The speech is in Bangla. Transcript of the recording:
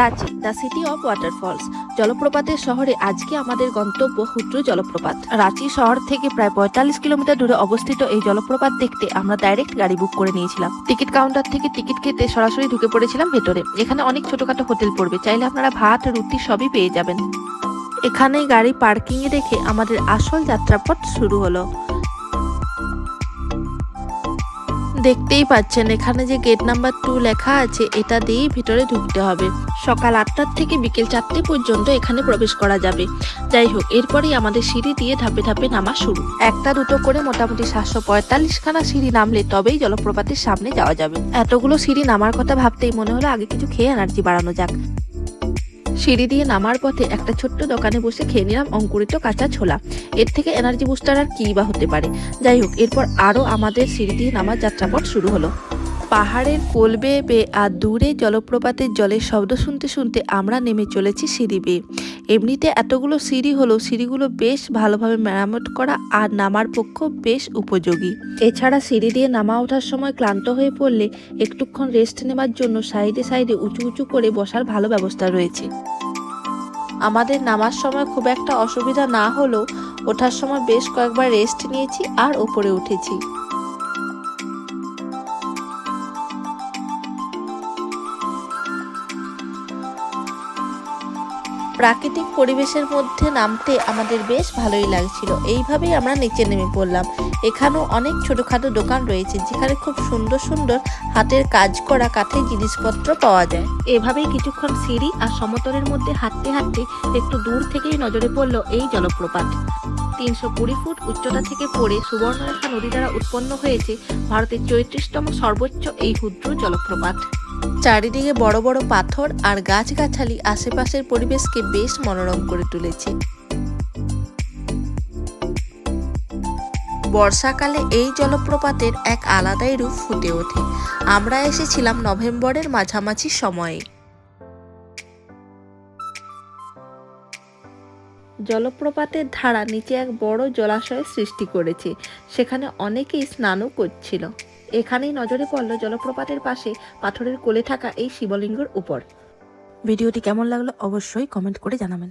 Ranchi, the city of waterfalls. জলপ্রপাতের শহরে আজকে আমাদের গন্তব্য হুদ্রু জলপ্রপাত। রাঁচি শহর থেকে প্রায় পঁয়তাল্লিশ কিলোমিটার দূরে অবস্থিত এই জলপ্রপাত দেখতে আমরা ডাইরেক্ট গাড়ি বুক করে নিয়েছিলাম। টিকিট কাউন্টার থেকে টিকিট কেটে সরাসরি ঢুকে পড়েছিলাম ভেতরে। এখানে অনেক ছোটখাটো হোটেল পড়বে, চাইলে আপনারা ভাত, রুটি সবই পেয়ে যাবেন। এখানে গাড়ি পার্কিং এ রেখে আমাদের আসল যাত্রাপথ শুরু হলো। দেখতেই পাচ্ছেন, এখানে যে গেট নাম্বার টু লেখা আছে, এটা দিয়েই ভিতরে ঢুকতে হবে। সকাল আটটার থেকে বিকেল চারটে পর্যন্ত এখানে প্রবেশ করা যাবে। যাই হোক, এরপরেই আমাদের সিঁড়ি দিয়ে ধাপে ধাপে নামা শুরু। একটা দুটো করে মোটামুটি সাতশো পঁয়তাল্লিশ খানা সিঁড়ি নামলে তবেই জলপ্রপাতের সামনে যাওয়া যাবে। এতগুলো সিঁড়ি নামার কথা ভাবতেই মনে হলো আগে কিছু খেয়ে এনার্জি বাড়ানো যাক। সিঁড়ি দিয়ে নামার পথে একটা ছোট্ট দোকানে বসে খেয়ে নিলাম অঙ্কুরিত কাঁচা ছোলা। এর থেকে এনার্জি বুস্টার আর কী বা হতে পারে। যাই হোক, এরপর আরও আমাদের সিঁড়ি দিয়ে নামার যাত্রাপথ শুরু হলো। পাহাড়ের কোল বেয়ে বেয়ে আর দূরে জলপ্রপাতের জলের শব্দ শুনতে শুনতে আমরা নেমে চলেছি সিঁড়ি বেয়ে। এমনিতে এতগুলো সিঁড়ি হলো সিঁড়িগুলো বেশ ভালোভাবে মেরামত করা আর নামার পক্ষ বেশ উপযোগী। এছাড়া সিঁড়ি দিয়ে নামা ওঠার সময় ক্লান্ত হয়ে পড়লে একটুক্ষণ রেস্ট নেবার জন্য সাইডে সাইডে উঁচু উঁচু করে বসার ভালো ব্যবস্থা রয়েছে। আমাদের নামার সময় খুব একটা অসুবিধা না হলেও ওঠার সময় বেশ কয়েকবার রেস্ট নিয়েছি আর ওপরে উঠেছি। প্রাকৃতিক পরিবেশের মধ্যে নামতে আমাদের বেশ ভালোই লাগছিল। এইভাবেই আমরা নিচে নেমে পড়লাম। এখানেও অনেক ছোটখাটো দোকান রয়েছে, যেখানে খুব সুন্দর সুন্দর হাতের কাজ করা কাঠের জিনিসপত্র পাওয়া যায়। এভাবেই কিছুক্ষণ সিঁড়ি আর সমতলের মধ্যে হাঁটতে হাঁটতে একটু দূর থেকেই নজরে পড়ল এই জলপ্রপাত। তিনশো কুড়ি ফুট উচ্চতা থেকে পড়ে সুবর্ণরেখা নদী দ্বারা উৎপন্ন হয়েছে ভারতের চৌত্রিশতম সর্বোচ্চ এই ক্ষুদ্র জলপ্রপাত। চারিদিকে বড় বড় পাথর আর গাছগাছালি আশেপাশের পরিবেশকে বেশ মনোরম করে তুলেছে। বর্ষাকালে এই জলপ্রপাতের এক আলাদাই রূপ ফুটে ওঠে। আমরা এসেছিলাম নভেম্বরের মাঝামাঝি সময়ে। জলপ্রপাতের ধারা নিচে এক বড় জলাশয়ের সৃষ্টি করেছে। সেখানে অনেকেই স্নানও করছিল। এখানেই নজরে পড়ল জলপ্রপাতের পাশে পাথরের কোলে থাকা এই শিবলিঙ্গের উপর। ভিডিওটি কেমন লাগল অবশ্যই কমেন্ট করে জানাবেন।